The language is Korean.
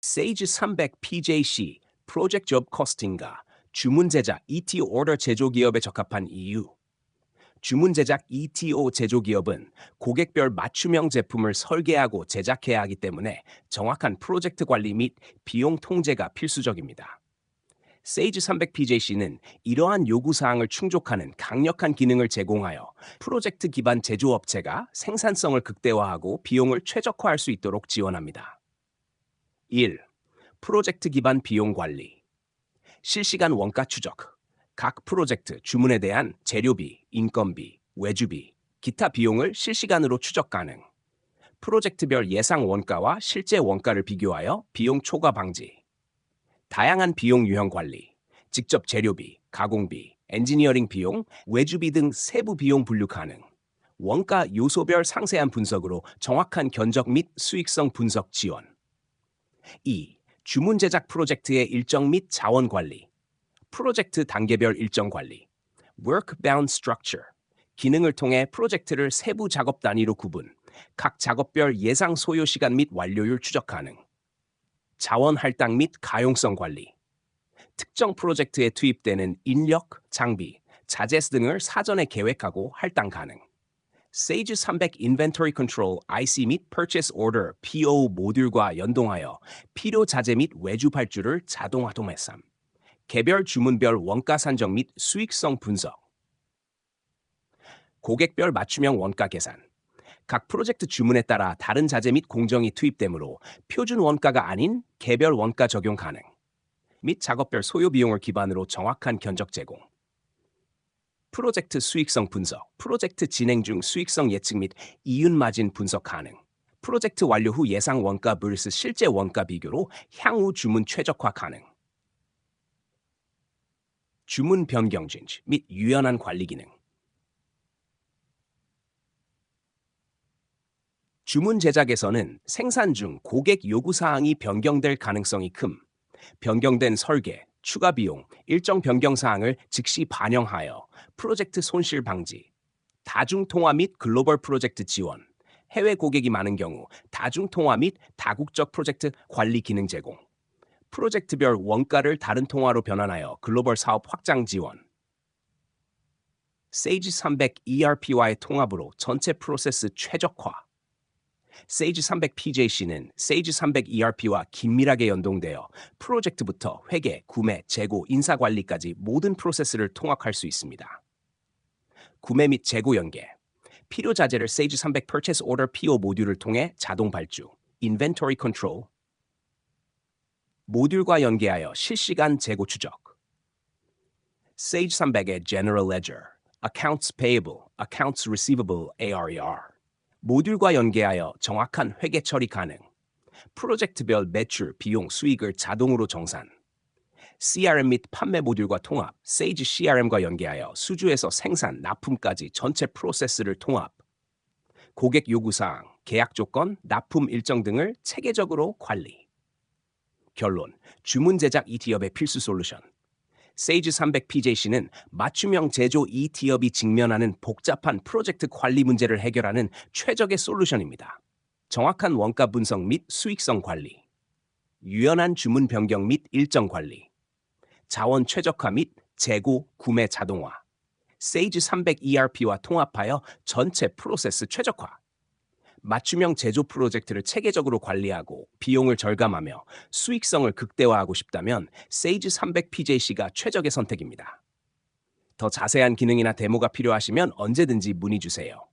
세이지 300 PJC 프로젝트 잡 코스팅과 주문 제작 ET 오더 제조 기업에 적합한 이유. 주문 제작 ETO 제조 기업은 고객별 맞춤형 제품을 설계하고 제작해야 하기 때문에 정확한 프로젝트 관리 및 비용 통제가 필수적입니다. 세이지 300 PJC는 이러한 요구 사항을 충족하는 강력한 기능을 제공하여 프로젝트 기반 제조업체가 생산성을 극대화하고 비용을 최적화할 수 있도록 지원합니다. 1. 프로젝트 기반 비용 관리. 실시간 원가 추적. 각 프로젝트 주문에 대한 재료비, 인건비, 외주비, 기타 비용을 실시간으로 추적 가능. 프로젝트별 예상 원가와 실제 원가를 비교하여 비용 초과 방지. 다양한 비용 유형 관리. 직접 재료비, 가공비, 엔지니어링 비용, 외주비 등 세부 비용 분류 가능. 원가 요소별 상세한 분석으로 정확한 견적 및 수익성 분석 지원. 2. 주문 제작 프로젝트의 일정 및 자원 관리. 프로젝트 단계별 일정 관리. Work-bound structure. 기능을 통해 프로젝트를 세부 작업 단위로 구분. 각 작업별 예상 소요 시간 및 완료율 추적 가능. 자원 할당 및 가용성 관리. 특정 프로젝트에 투입되는 인력, 장비, 자재수 등을 사전에 계획하고 할당 가능. 세이지 300 Inventory Control IC 및 Purchase Order PO 모듈과 연동하여 필요 자재 및 외주 발주를 자동화 도매삼. 개별 주문별 원가 산정 및 수익성 분석. 고객별 맞춤형 원가 계산. 각 프로젝트 주문에 따라 다른 자재 및 공정이 투입되므로 표준 원가가 아닌 개별 원가 적용 가능. 및 작업별 소요 비용을 기반으로 정확한 견적 제공. 프로젝트 수익성 분석, 프로젝트 진행 중 수익성 예측 및 이윤 마진 분석 가능. 프로젝트 완료 후 예상 원가 vs 실제 원가 비교로 향후 주문 최적화 가능. 주문 변경 진지 및 유연한 관리 기능. 주문 제작에서는 생산 중 고객 요구 사항이 변경될 가능성이 큼 변경된 설계, 추가 비용, 일정 변경 사항을 즉시 반영하여 프로젝트 손실 방지, 다중 통화 및 글로벌 프로젝트 지원, 해외 고객이 많은 경우 다중 통화 및 다국적 프로젝트 관리 기능 제공, 프로젝트별 원가를 다른 통화로 변환하여 글로벌 사업 확장 지원, 세이지 300 ERP와의 통합으로 전체 프로세스 최적화, 세이지 300 PJC는 세이지 300 ERP와 긴밀하게 연동되어 프로젝트부터 회계, 구매, 재고, 인사 관리까지 모든 프로세스를 통합할 수 있습니다. 구매 및 재고 연계, 필요 자재를 세이지 300 Purchase Order PO 모듈을 통해 자동 발주, Inventory Control, 모듈과 연계하여 실시간 재고 추적, Sage 300의 General Ledger, Accounts Payable, Accounts Receivable ARER, 모듈과 연계하여 정확한 회계 처리 가능. 프로젝트별 매출, 비용, 수익을 자동으로 정산. CRM 및 판매 모듈과 통합, 세이지 CRM과 연계하여 수주에서 생산, 납품까지 전체 프로세스를 통합. 고객 요구사항, 계약 조건, 납품 일정 등을 체계적으로 관리. 결론, 주문 제작 ET업의 필수 솔루션. 세이지 300 PJC는 맞춤형 제조 ET업이 직면하는 복잡한 프로젝트 관리 문제를 해결하는 최적의 솔루션입니다. 정확한 원가 분석 및 수익성 관리, 유연한 주문 변경 및 일정 관리, 자원 최적화 및 재고, 구매 자동화, 세이지 300 ERP와 통합하여 전체 프로세스 최적화, 맞춤형 제조 프로젝트를 체계적으로 관리하고 비용을 절감하며 수익성을 극대화하고 싶다면 세이지 300 PJC가 최적의 선택입니다. 더 자세한 기능이나 데모가 필요하시면 언제든지 문의 주세요.